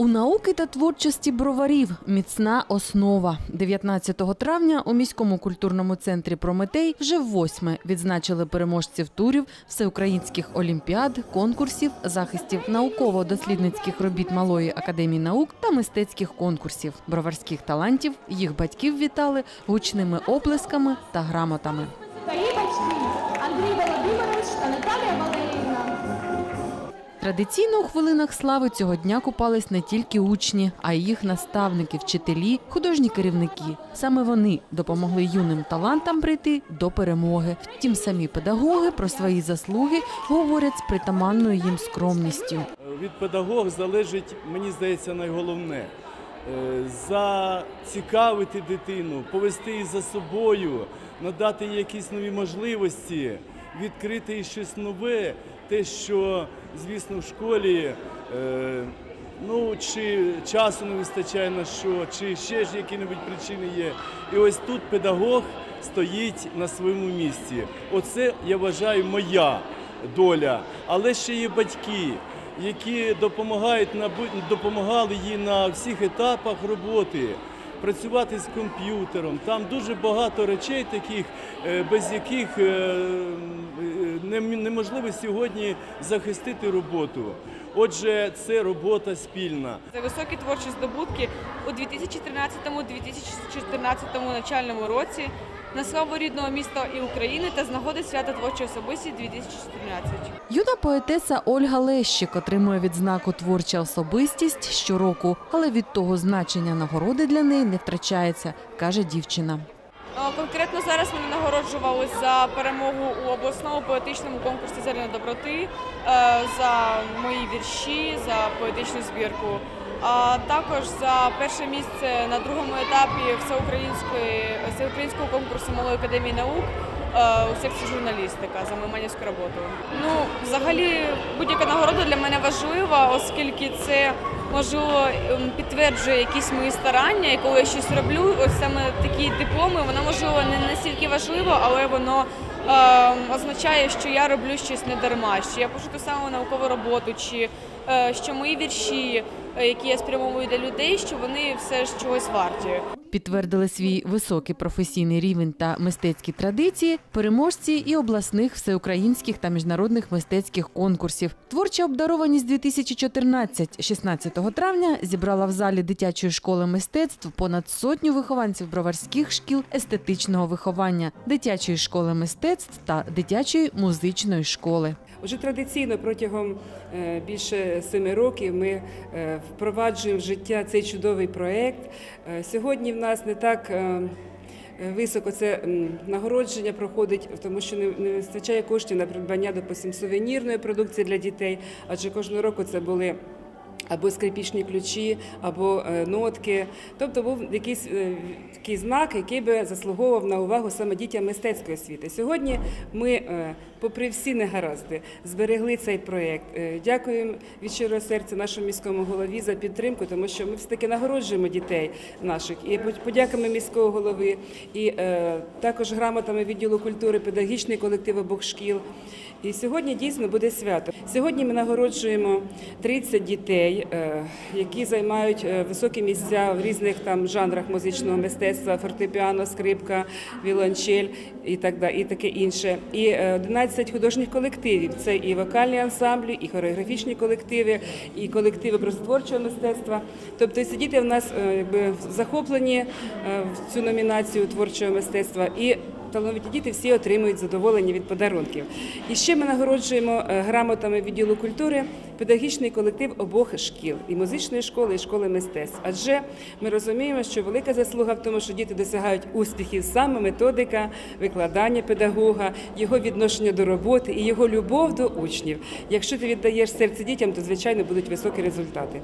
У науки та творчості броварів міцна основа. 19 травня у міському культурному центрі Прометей вже восьме відзначили переможців турів всеукраїнських олімпіад, конкурсів, захистів науково-дослідницьких робіт Малої академії наук та мистецьких конкурсів. Броварських талантів їх батьків вітали гучними оплесками та грамотами. Андрій Володимирович та Наталія Валеріївна. Традиційно у хвилинах слави цього дня купались не тільки учні, а й їх наставники, вчителі, художні керівники. Саме вони допомогли юним талантам прийти до перемоги. Втім, самі педагоги про свої заслуги говорять з притаманною їм скромністю. Від педагога залежить, мені здається, найголовне Е, зацікавити дитину, повести її за собою, надати їй якісь нові можливості, відкрити їй щось нове, те, що, звісно, в школі. е, Ну, чи часу не вистачає на що, чи ще ж які-небудь причини є. І ось тут педагог стоїть на своєму місці. Оце, я вважаю, моя доля. Але ще є батьки, які допомагають допомагали їй на всіх етапах роботи. Працювати з комп'ютером, там дуже багато речей таких, е, без яких е, е, нем- неможливо сьогодні захистити роботу. Отже, це робота спільна. За високі творчі здобутки у 2013-2014 навчальному році на славу рідного міста і України та з нагоди свята творчої особисті 2014. Юна поетеса Ольга Лещик отримує відзнаку творча особистість щороку, але від того значення нагороди для неї не втрачається, каже дівчина. Конкретно зараз мене нагороджували за перемогу у обласному поетичному конкурсі Зерна доброти, е, за мої вірші, за поетичну збірку. А також за перше місце на другому етапі всеукраїнської всеукраїнського конкурсу Малої академії наук е, у секції журналістика за мою роботу. Ну, взагалі, будь-яка нагорода для мене важлива, оскільки це можливо ем, підтверджує якісь мої старання, і коли я щось роблю, ось саме такі дипломи, воно можливо не настільки важливо, але воно означає, що я роблю щось не дарма, що я пишу ту саму наукову роботу, чи е, що мої вірші, е, які я спрямовую для людей, що вони все ж чогось варті. Підтвердили свій високий професійний рівень та мистецькі традиції переможці і обласних, всеукраїнських та міжнародних мистецьких конкурсів. Творча обдарованість 2014 16 травня зібрала в залі дитячої школи мистецтв понад сотню вихованців броварських шкіл естетичного виховання, дитячої школи мистецтв та дитячої музичної школи. Уже традиційно протягом е, більше семи років ми е, впроваджуємо в життя цей чудовий проєкт. Е, Сьогодні в нас не так. е, Високо це нагородження проходить, тому що не вистачає коштів на придбання допустим, сувенірної продукції для дітей, адже кожного року це були або скрипічні ключі, або е, нотки. Тобто був якийсь е, такий знак, який би заслуговував на увагу саме дітям мистецької освіти. Сьогодні ми, е, попри всі негаразди, зберегли цей проєкт. Дякуємо від щирого серця нашому міському голові за підтримку, тому що ми все таки нагороджуємо дітей наших і подяками міського голови, і також грамотами відділу культури, педагогічний колектив обох шкіл. І сьогодні дійсно буде свято. Сьогодні ми нагороджуємо 30 дітей, е, які займають е, високі місця в різних там жанрах музичного мистецтва, фортепіано, скрипка, віолончель і так далі, і таке інше. І е, 11 художніх колективів. Це і вокальні ансамблі, і хореографічні колективи, і колективи образотворчого мистецтва. Тобто ці діти в нас е, якби захоплені е, в цю номінацію творчого мистецтва. І Талановиті діти всі отримують задоволення від подарунків. І ще ми нагороджуємо е, грамотами відділу культури педагогічний колектив обох шкіл і музичної школи, і школи мистецтв. Адже ми розуміємо, що велика заслуга в тому, що діти досягають успіхів саме методика викладання педагога, його відношення до роботи і його любов до учнів. Якщо ти віддаєш серце дітям, то звичайно будуть високі результати.